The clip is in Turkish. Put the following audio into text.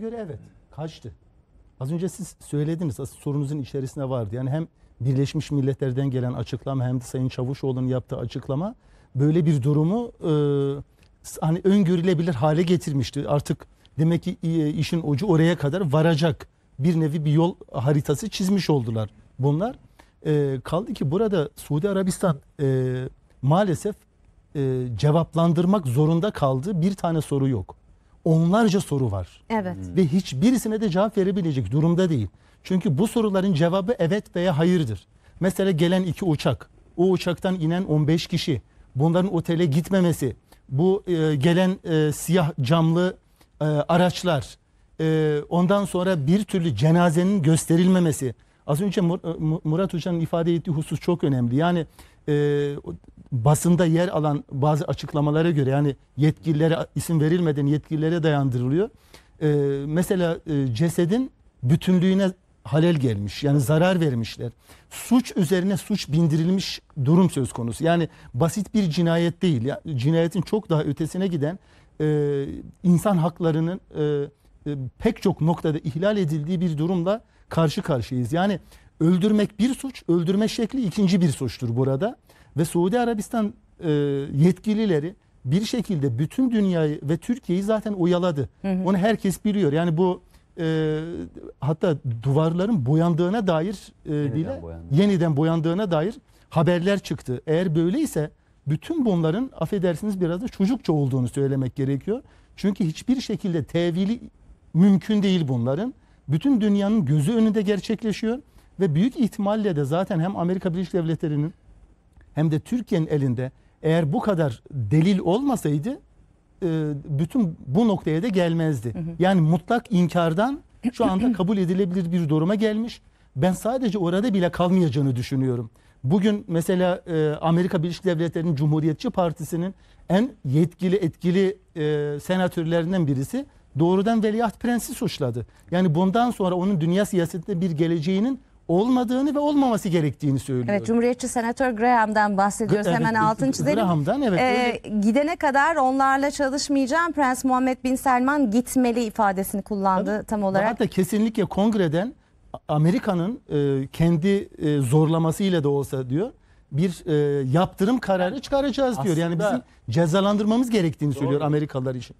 göre evet kaçtı. Az önce siz söylediniz aslında sorunuzun içerisinde vardı. Yani hem Birleşmiş Milletler'den gelen açıklama hem de Sayın Çavuşoğlu'nun yaptığı açıklama böyle bir durumu e, hani öngörülebilir hale getirmişti. Artık demek ki e, işin ucu oraya kadar varacak bir nevi bir yol haritası çizmiş oldular bunlar. E, kaldı ki burada Suudi Arabistan e, maalesef e, cevaplandırmak zorunda kaldığı bir tane soru yok. Onlarca soru var Evet. ve hiçbirisine de cevap verebilecek durumda değil. Çünkü bu soruların cevabı evet veya hayırdır. Mesela gelen iki uçak, o uçaktan inen 15 kişi, bunların otele gitmemesi, bu e, gelen e, siyah camlı e, araçlar, e, ondan sonra bir türlü cenazenin gösterilmemesi. Az önce Mur- e, Mu- Murat Hoca'nın ifade ettiği husus çok önemli. Yani e, basında yer alan bazı açıklamalara göre yani yetkililere isim verilmeden yetkililere dayandırılıyor. E, mesela e, cesedin bütünlüğüne halel gelmiş. Yani zarar vermişler. Suç üzerine suç bindirilmiş durum söz konusu. Yani basit bir cinayet değil. Ya, cinayetin çok daha ötesine giden e, insan haklarının e, e, pek çok noktada ihlal edildiği bir durumla karşı karşıyayız. Yani öldürmek bir suç, öldürme şekli ikinci bir suçtur burada. Ve Suudi Arabistan e, yetkilileri bir şekilde bütün dünyayı ve Türkiye'yi zaten oyaladı. Onu herkes biliyor. Yani bu e, hatta duvarların boyandığına dair e, bile boyandı. yeniden boyandığına dair haberler çıktı. Eğer böyleyse bütün bunların affedersiniz biraz da çocukça olduğunu söylemek gerekiyor. Çünkü hiçbir şekilde tevili mümkün değil bunların. Bütün dünyanın gözü önünde gerçekleşiyor ve büyük ihtimalle de zaten hem Amerika Birleşik Devletleri'nin hem de Türkiye'nin elinde eğer bu kadar delil olmasaydı e, bütün bu noktaya da gelmezdi. Yani mutlak inkardan şu anda kabul edilebilir bir duruma gelmiş. Ben sadece orada bile kalmayacağını düşünüyorum. Bugün mesela e, Amerika Birleşik Devletleri'nin Cumhuriyetçi Partisi'nin en yetkili etkili e, senatörlerinden birisi doğrudan Veliaht Prens'i suçladı. Yani bundan sonra onun dünya siyasetinde bir geleceğinin olmadığını ve olmaması gerektiğini söylüyor. Evet, Cumhuriyetçi Senatör Graham'dan bahsediyoruz. Evet, Hemen altını çizelim. Graham'dan, evet, Ee, gidene kadar onlarla çalışmayacağım. Prens Muhammed Bin Selman gitmeli ifadesini kullandı tam olarak. Hatta kesinlikle kongreden Amerika'nın e, kendi e, zorlamasıyla da olsa diyor bir e, yaptırım kararı çıkaracağız diyor. Yani Aslında- bizim cezalandırmamız gerektiğini söylüyor Amerikalılar için.